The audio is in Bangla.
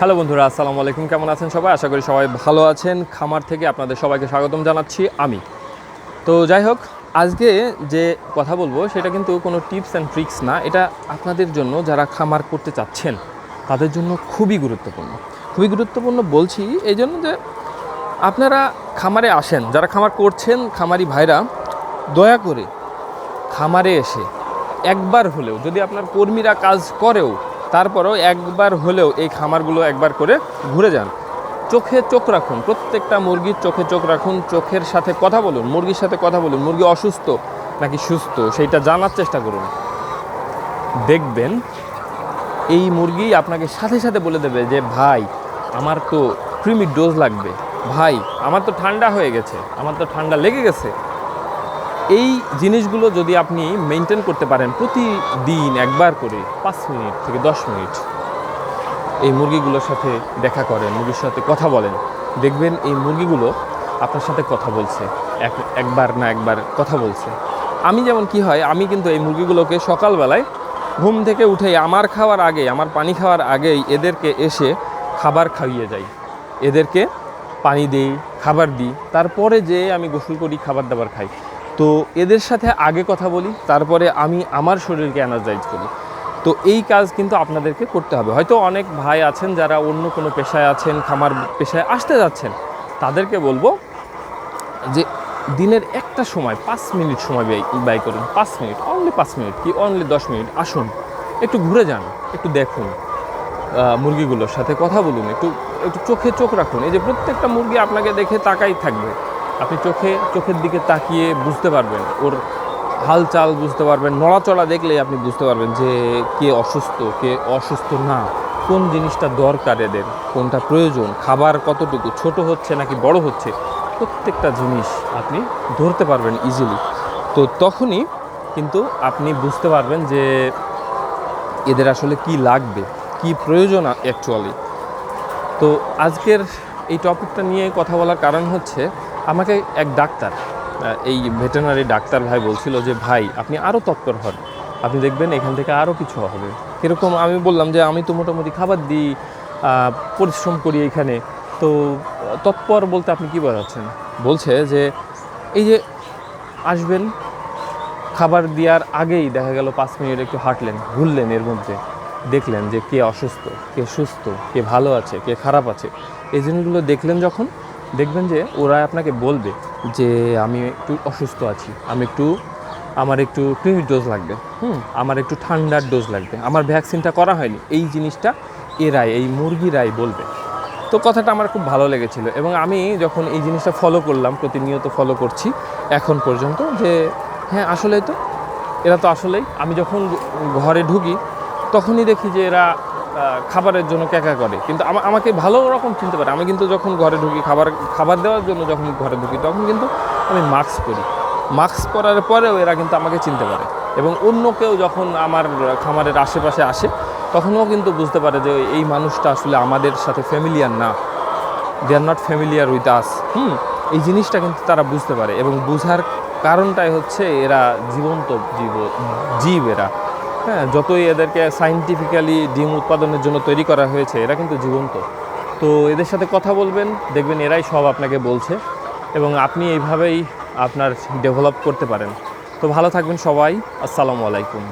হ্যালো বন্ধুরা, আসসালামু আলাইকুম। কেমন আছেন সবাই? আশা করি সবাই ভালো আছেন। খামার থেকে আপনাদের সবাইকে স্বাগতম জানাচ্ছি আমি। তো যাই হোক, আজকে যে কথা বলব সেটা কিন্তু কোনো টিপস অ্যান্ড ট্রিক্স না। এটা আপনাদের জন্য যারা খামার করতে চাচ্ছেন, তাদের জন্য খুবই গুরুত্বপূর্ণ। খুবই গুরুত্বপূর্ণ বলছি এই জন্য যে আপনারা খামারে আসেন, যারা খামার করছেন, খামারি ভাইরা, দয়া করে খামারে এসে একবার হলেও যদি আপনার কর্মীরা কাজ করেও তারপরেও একবার হলেও এই খামারগুলো একবার করে ঘুরে যান। চোখে চোখ রাখুন, প্রত্যেকটা মুরগির চোখে চোখ রাখুন, চোখের সাথে কথা বলুন, মুরগির সাথে কথা বলুন, মুরগি অসুস্থ নাকি সুস্থ সেইটা জানার চেষ্টা করুন। দেখবেন এই মুরগি আপনাকে সাথে সাথে বলে দেবে যে, ভাই, আমার তো ক্রিমির ডোজ লাগবে। ভাই, আমার তো ঠান্ডা হয়ে গেছে, আমার তো ঠান্ডা লেগে গেছে। এই জিনিসগুলো যদি আপনি মেনটেন করতে পারেন প্রতিদিন একবার করে পাঁচ মিনিট থেকে দশ মিনিট, এই মুরগিগুলোর সাথে দেখা করেন, মুরগির সাথে কথা বলেন। দেখবেন এই মুরগিগুলো আপনার সাথে কথা বলছে, এক, একবার না একবার কথা বলছে। আমি যেমন কি হয়, আমি কিন্তু এই মুরগিগুলোকে সকালবেলায় ঘুম থেকে উঠে আমার খাওয়ার আগে, আমার পানি খাওয়ার আগেই এদেরকে এসে খাবার খাইয়ে যাই। এদেরকে পানি দিই, খাবার দিই। তারপরে যে আমি গোসল করি, খাবার দাবার খাই। তো এদের সাথে আগে কথা বলি, তারপরে আমি আমার শরীরকে এনার্জাইজ করি। তো এই কাজ কিন্তু আপনাদেরকে করতে হবে। হয়তো অনেক ভাই আছেন যারা অন্য কোনো পেশায় আছেন, খামার পেশায় আসতে যাচ্ছেন, তাদেরকে বলব যে দিনের একটা সময়, পাঁচ মিনিট সময় ব্যয় ব্যয় করুন। পাঁচ মিনিট অনলি পাঁচ মিনিট কি অনলি দশ মিনিট? আসুন, একটু ঘুরে যান, একটু দেখুন মুরগিগুলোর সাথে কথা বলুন, একটু একটু চোখে চোখ রাখুন। এই যে প্রত্যেকটা মুরগি আপনাকে দেখে তাকাই থাকবে। আপনি চোখে, চোখের দিকে তাকিয়ে বুঝতে পারবেন, ওর হালচাল বুঝতে পারবেন, নড়াচড়া দেখলে আপনি বুঝতে পারবেন যে কে অসুস্থ কে অসুস্থ না। কোন জিনিসটা দরকার এদের? কোনটা প্রয়োজন? খাবার কতটুকু? ছোট হচ্ছে নাকি বড় হচ্ছে? প্রত্যেকটা জিনিস আপনি ধরতে পারবেন ইজিলি তো তখনই কিন্তু আপনি বুঝতে পারবেন যে এদের আসলে কি লাগবে, কি প্রয়োজন অ্যাকচুয়ালি তো আজকের এই টপিকটা নিয়ে কথা বলার কারণ হচ্ছে আমাকে এক ডাক্তার এই ভেটেনারি ডাক্তার ভাই বলছিল যে, ভাই, আপনি আরও তৎপর হন। আপনি দেখবেন এখান থেকে আরও কিছু হবে। কীরকম আমি বললাম যে, আমি তো মোটামুটি খাবার দিই পরিশ্রম করি এখানে। তো, তৎপর বলতে আপনি কী বোঝাচ্ছেন? বলছে যে, এই যে আসবেন, খাবার দেওয়ার আগেই দেখা গেল পাঁচ মিনিট একটু হাঁটলেন, ঘুরলেন এর মধ্যে। দেখলেন যে কে অসুস্থ, কে সুস্থ, কে ভালো আছে, কে খারাপ আছে। এই জিনিসগুলো দেখলেন যখন দেখবেন যে ওরা আপনাকে বলবে যে আমি একটু অসুস্থ আছি, আমি একটু, আমার একটু ক্লিনিক ডোজ লাগবে, হুম, আমার একটু ঠান্ডার ডোজ লাগবে, আমার ভ্যাকসিনটা করা হয়নি, এই জিনিসটা এরাই, এই মুরগিরাই বলবে। তো কথাটা আমার খুব ভালো লেগেছিল এবং আমি যখন এই জিনিসটা ফলো করলাম, প্রতিনিয়ত ফলো করছি এখন পর্যন্ত যে হ্যাঁ আসলে তো, এরা তো আসলেই, আমি যখন ঘরে ঢুকি তখনই দেখি যে এরা খাবারের জন্য ক্যাকা করে। কিন্তু আমাকে ভালো রকম চিনতে পারে। আমি কিন্তু যখন ঘরে ঢুকি খাবার খাবার দেওয়ার জন্য যখন ঘরে ঢুকি, তখন কিন্তু আমি মাস্ক পরি। মাস্ক পরার পরেও এরা কিন্তু আমাকে চিনতে পারে। এবং অন্য কেউ যখন আমার খামারের আশেপাশে আসে, তখনও কিন্তু বুঝতে পারে যে এই মানুষটা আসলে আমাদের সাথে ফ্যামিলিয়ার না। They are not familiar with us hmm, এই জিনিসটা কিন্তু তারা বুঝতে পারে। এবং বোঝার কারণটাই হচ্ছে এরা জীবন্ত জীব জীব এরা। হ্যাঁ যতই এদেরকে সাইন্টিফিক্যালি ডিম উৎপাদনের জন্য তৈরি করা হয়েছে, এরা কিন্তু জীবন্ত। তো এদের সাথে কথা বলবেন, দেখবেন এরাই সব আপনাকে বলছে এবং আপনি এইভাবেই আপনার ডেভেলপ করতে পারেন। তো ভালো থাকবেন সবাই, আসসালামু আলাইকুম।